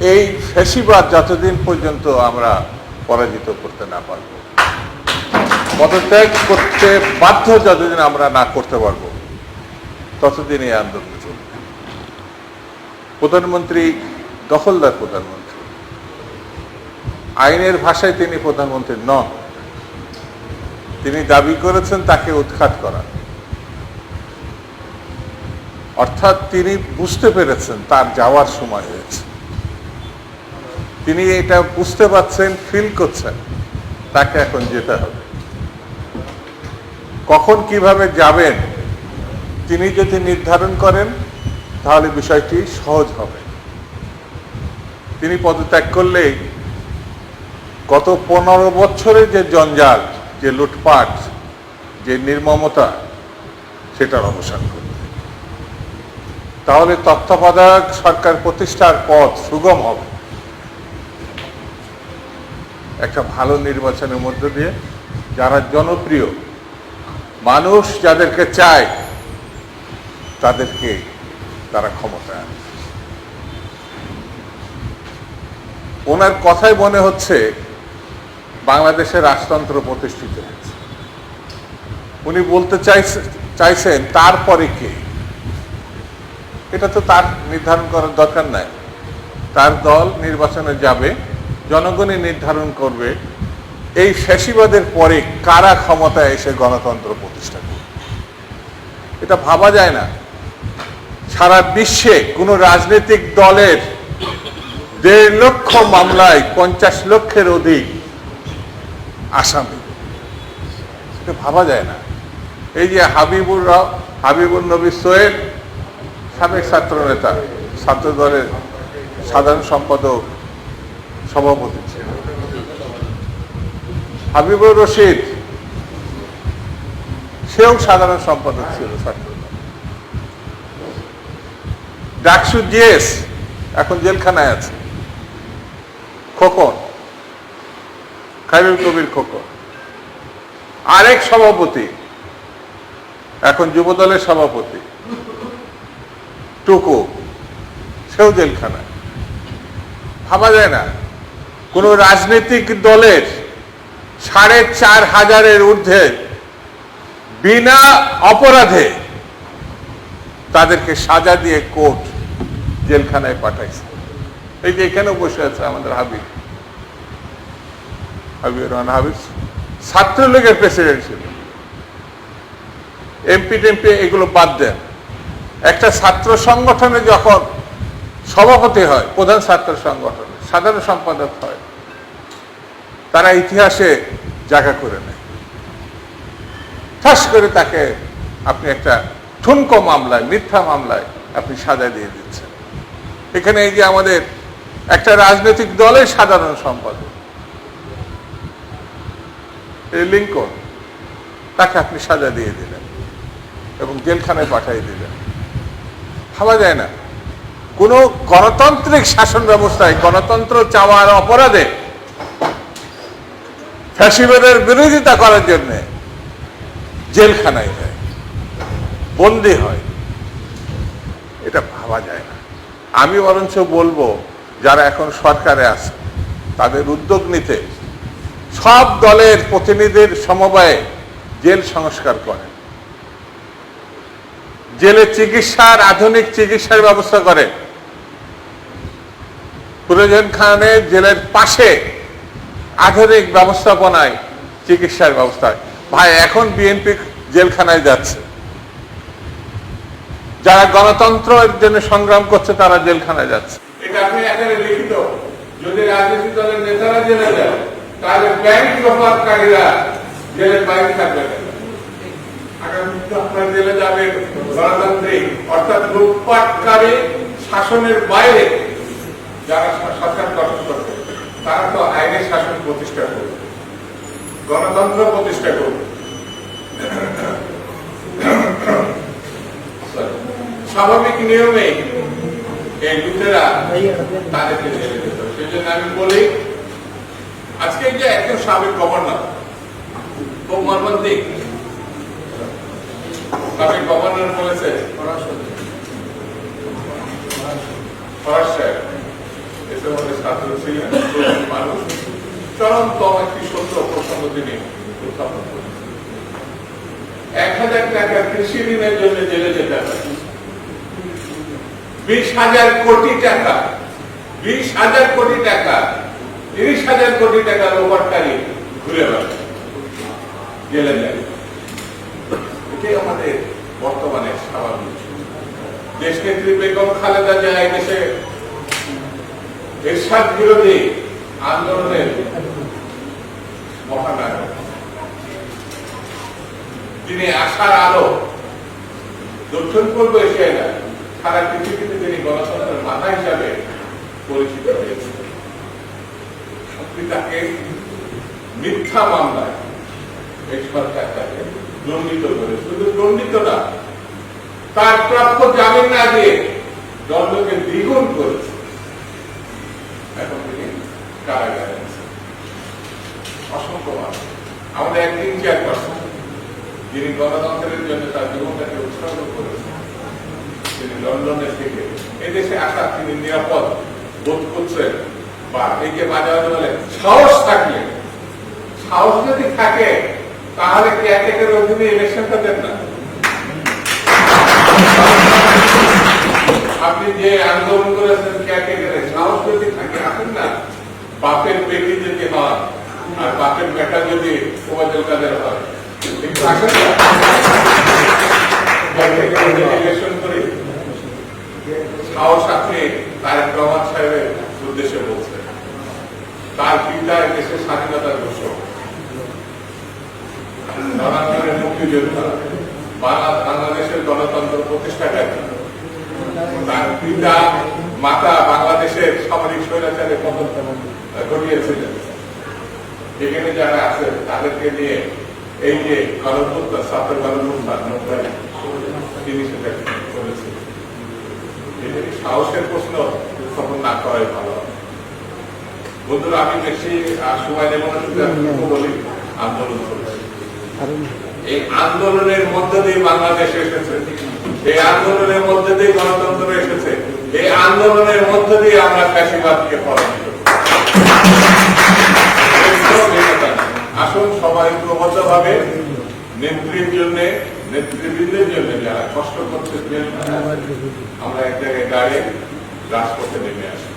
এই ফেসিবাদ যতদিন পর্যন্ত আমরা পরাজিত করতে না পারব, পদত্যাগ করতে বাধ্য যতদিন আমরা না করতে পারব ততদিন এই আন্দোলন চলবে। প্রধানমন্ত্রী, দখলদার প্রধানমন্ত্রী, আইনের ভাষায় তিনি প্রধানমন্ত্রী নন। তিনি দাবি করেছেন তাকে উৎখাত করা। অর্থাৎ তিনি বুঝতে পেরেছেন তার যাওয়ার সময় হয়েছে। তিনি এটা বুঝতে পারছেন ফিল করছেন। তাকে এখন যেতে হবে। কখন কীভাবে যাবেন, তিনি যদি নির্ধারণ করেন, তাহলে বিষয়টি সহজ হবে। তিনি পদত্যাগ করলেই গত পনেরো বছরের যে জঞ্জাল, যে লুটপাট, যে নির্মমতা, সেটার অবসান করবে তাহলে তত্ত্বাবধায়ক সরকার প্রতিষ্ঠার পথ সুগম হবে। একটা ভালো নির্বাচনের মধ্য দিয়ে যারা জনপ্রিয়, মানুষ যাদেরকে চায়, তাদেরকে তারা ক্ষমতায় ওনার কথাই মনে হচ্ছে বাংলাদেশে রাজতন্ত্র প্রতিষ্ঠিত হয়েছে। উনি বলতে চাইছে, চাইছেন তারপরে কে? এটা তো তার নির্ধারণ করার দরকার নাই। তার দল নির্বাচনে যাবে জনগণই নির্ধারণ করবে এই ফ্যাসিবাদের পরে কারা ক্ষমতায় এসে গণতন্ত্র প্রতিষ্ঠা করবে। এটা ভাবা যায় না। সারা বিশ্বে কোনো রাজনৈতিক দলের দেড় লক্ষ মামলায় পঞ্চাশ লক্ষের অধিক আসামি। এটা ভাবা যায় না। এই যে হাবিবুর রা- হাবিবুর নবী সোয়েব সাবেক ছাত্র নেতা ছাত্র দলের সাধারণ সম্পাদক সভাপতি ছিলেন। হাবিবুর রশিদ, সেও সাধারণ সম্পাদক ছিল ডাকসু জিএস এখন জেলখানায় আছে। খোকন, খাইরুল কবির খোকন। আরেক সভাপতি, এখন যুবদলের সভাপতি, টুকু, সেও জেলখানায়। ভাবা যায় না। কোন রাজনৈতিক দলের সাড়ে চার হাজারের ঊর্ধ্বে বিনা অপরাধে তাদেরকে সাজা দিয়ে কোর্ট জেলখানায় পাঠাইছে। এই যে এখানেও বসে আছে আমাদের হাবিব। হাবিব রহমান, হাবিব ছাত্রলীগের প্রেসিডেন্ট ছিল। এমপি টেমপি এগুলো বাদ দেন। একটা ছাত্র সংগঠনে যখন সভাপতি হয়, প্রধান ছাত্র সংগঠনে, সাধারণ সম্পাদক হয় তারা ইতিহাসে জায়গা করে নেয়। ঠাস করে তাকে আপনি একটা ঠুনকো মামলায়, মিথ্যা মামলায় আপনি সাজা দিয়ে দিচ্ছেন। এখানে এই যে আমাদের একটা রাজনৈতিক দলের সাধারণ সম্পাদক, এই লিঙ্কন, তাকে আপনি সাজা দিয়ে দিলেন এবং জেলখানায় পাঠিয়ে দিলেন। ভাবা যায় না। কোন গণতান্ত্রিক শাসন ব্যবস্থায় গণতন্ত্র চাওয়ার অপরাধে ফ্যাসিবাদের বিরোধিতা করার জন্য জেলখানায় যায় বন্দি হয়। এটা ভাবা যায় না। আমি বরঞ্চ বলব, যারা এখন সরকারে আছে, তাদের উদ্যোগ নিতে সব দলের প্রতিনিধির সমবায়ে জেল সংস্কার করেন জেলে চিকিৎসার আধুনিক চিকিৎসার ব্যবস্থা করে। প্রয়োজন খানে জেলের পাশে আধুনিক ব্যবস্থাপনায়, চিকিৎসার ব্যবস্থায়। ভাই, এখন বিএনপি জেলখানায় যাচ্ছে। যারা গণতন্ত্রের জন্য সংগ্রাম করছে, তারা জেলখানায় যাচ্ছে। এটা আপনি এখানে লিখিত। যদি রাজনৈতিক দলের নেতারা জেলে যায়, তাহলে ব্যাংক লোপাটকারীরা জেলের বাইরে থাকবে জেলে যাবে গণতান্ত্রিক, অর্থাৎ লুটপাটকারী শাসনের বাইরে যারা গঠন করবে তারা তো আইনের শাসন প্রতিষ্ঠা করবে। গণতন্ত্র প্রতিষ্ঠা করবে। স্বাভাবিক নিয়মে এই লুটেরা তাদেরকে জেলে যেত সেই জন্য আমি বলি আজকে যে একজন সাবেক গভর্নর খুব মর্মান্তিক। সাবেক গভর্নর বলেছে ফরাজ সাহেব, ডিসেম্বরের ছাত্র ছিলেন মানুষ চরমতম একটি সত্য প্রসঙ্গ তিনি উত্থাপন করেন এক হাজার টাকা কৃষি ঋণের জন্য জেলে যেতে বিশ হাজার কোটি টাকা, বিশ হাজার কোটি টাকা, তিরিশ হাজার কোটি টাকা ওভারটারি ঘুরে বেড়ায়। জেলে যায়। এটাই আমাদের বর্তমানে স্বাভাবিক। দেশনেত্রী বেগম খালেদা জিয়া দেশে এরশাদ বিরোধী আন্দোলনের মহানায়ক। তিনি আশার আলো দক্ষিণ পূর্ব এশিয়ায় না সারা পৃথিবীতে তিনি গণতন্ত্রের মাথা হিসাবে পরিচিত হয়েছে আপনি তাকে মিথ্যা মামলায় এই সরকার দণ্ডিত করে, শুধু দণ্ডিত না, তার প্রাপ্য জামিন না দিয়ে দণ্ডকে দ্বিগুণ করেছে। কারাগারে আছেন। অসংখ্য মানুষ। আমাদের একদিন চেয়ারপারসন, যিনি গণতন্ত্রের জন্য তার জীবনটাকে উৎসর্গ করেছেন, তিনি লন্ডনে থেকে এদেশে আসা তিনি নিরাপদ বোধ করছেন বা একে মাঝে বলে সাহস থাকলে। সাহস যদি থাকে, তাহলে কেয়ারটেকের অধীনে ইলেকশনটা দেন না আপনি যে আন্দোলন করেছেন কেয়ারটেকারে সাহস যদি থাকে আসেন না বাপের বেটি যদি হয়, আর বাপের বেটা যদি ওবায়দুল কাদের হয়? সাহস বাংলাদেশের গণতন্ত্র প্রতিষ্ঠাকারী তার পিতা মাতা বাংলাদেশের সামরিক স্বৈরাচারের পতন ঘটিয়েছিলেন এখানে যারা আছে, তাদেরকে নিয়ে এই যে তিনি সেটা সাহসের প্রশ্ন তখন না করাই ভালো। বন্ধুরা, আমি বেশি সময় নেব বলি আন্দোলন এই আন্দোলনের মধ্যে দিয়ে বাংলাদেশ এসেছে। এই আন্দোলনের মধ্যে দিয়ে গণতন্ত্র এসেছে। এই আন্দোলনের মধ্যে দিয়ে আমরা ফ্যাসিবাদকে পরাজিত। আসুন সবাই ঐক্যবদ্ধ ভাবে নেত্রীর জন্য, নেতৃবৃন্দের জন্য যারা কষ্ট করছে আমরা এক জায়গায় দাঁড়িয়ে রাজপথে নেমে আসি।